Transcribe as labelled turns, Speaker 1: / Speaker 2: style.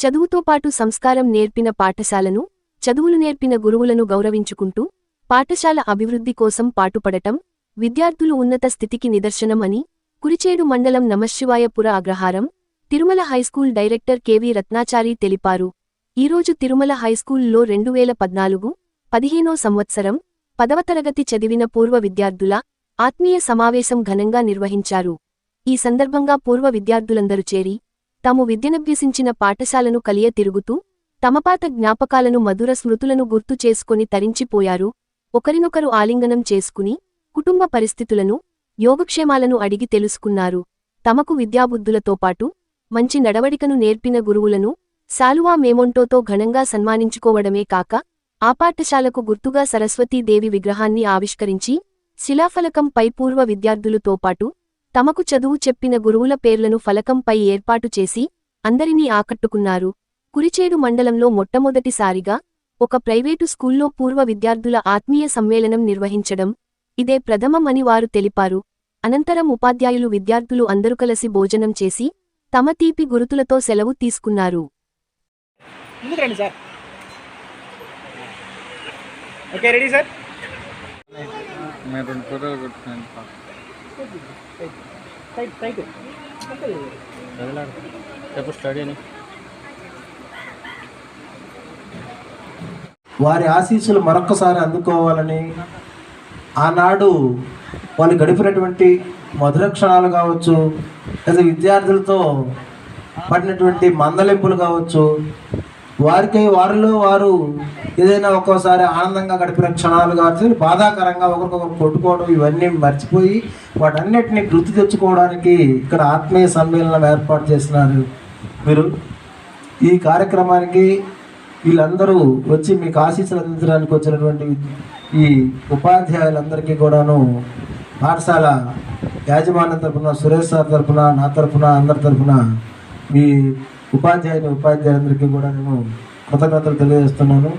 Speaker 1: చదువుతో పాటు సంస్కారం నేర్పిన పాఠశాలను చదువులు నేర్పిన గురువులను గౌరవించుకుంటూ పాఠశాల అభివృద్ధి కోసం పాటుపడటం విద్యార్థులు ఉన్నత స్థితికి నిదర్శనం అని కురిచేడు మండలం Namasivayapura Agraharam Tirumala high school director K V Ratnachari తెలిపారు. ఈరోజు తిరుమల హైస్కూల్లో రెండు వేల పద్నాలుగు పదిహేనో సంవత్సరం పదవ తరగతి చదివిన పూర్వ విద్యార్థుల ఆత్మీయ సమావేశం ఘనంగా నిర్వహించారు. ఈ సందర్భంగా పూర్వ విద్యార్థులందరూ చేరి తాము విద్యనభ్యసించిన పాఠశాలను కలియ తిరుగుతూ తమపాత జ్ఞాపకాలను మధుర స్మృతులను గుర్తు చేసుకొని తరించిపోయారు. ఒకరినొకరు ఆలింగనం చేసుకుని కుటుంబ పరిస్థితులను యోగక్షేమాలను అడిగి తెలుసుకున్నారు. తమకు విద్యాబుద్ధులతో పాటు మంచి నడవడికను నేర్పిన గురువులను శాలువా మేమొంటోతో ఘనంగా సన్మానించుకోవడమే కాక ఆ పాఠశాలకు గుర్తుగా సరస్వతీదేవి విగ్రహాన్ని ఆవిష్కరించి శిలాఫలకంపై పూర్వ విద్యార్థులతో పాటు తమకు చదువు చెప్పిన గురువుల పేర్లను ఫలకంపై ఏర్పాటు చేసి అందరినీ ఆకట్టుకున్నారు. కురిచేడు మండలంలో మొట్టమొదటిసారిగా ఒక ప్రైవేటు స్కూల్లో పూర్వ విద్యార్థుల ఆత్మీయ సమ్మేళనం నిర్వహించడం ఇదే ప్రథమం అని వారు తెలిపారు. అనంతరం ఉపాధ్యాయులు విద్యార్థులు అందరూ కలిసి భోజనం చేసి తమ తీపి గురుతులతో సెలవు తీసుకున్నారు.
Speaker 2: ముందుకు రండి సార్. Okay ready sir?
Speaker 3: వారి ఆశీస్సులు మరొక్కసారి అందుకోవాలని ఆనాడు వాళ్ళు గడిపినటువంటి మధుర క్షణాలు కావచ్చు లేదా విద్యార్థులతో పడినటువంటి మందలింపులు కావచ్చు వారికి వారిలో వారు ఏదైనా ఒక్కోసారి ఆనందంగా గడిపిన క్షణాలు కావచ్చు బాధాకరంగా ఒకరికొకరు కొట్టుకోవడం ఇవన్నీ మర్చిపోయి వాటన్నిటిని గుర్తు తెచ్చుకోవడానికి ఇక్కడ ఆత్మీయ సమ్మేళనం ఏర్పాటు చేసినారు మీరు ఈ కార్యక్రమానికి వీళ్ళందరూ వచ్చి మీకు ఆశీస్సులు అందించడానికి వచ్చినటువంటి ఈ ఉపాధ్యాయులందరికీ కూడాను పాఠశాల యాజమాన్యం తరపున సురేష్ సార్ తరపున నా తరపున అందరి తరఫున మీ ఉపాధ్యాయుని ఉపాధ్యాయులందరికీ కూడా నేను కృతజ్ఞతలు తెలియజేస్తున్నాను.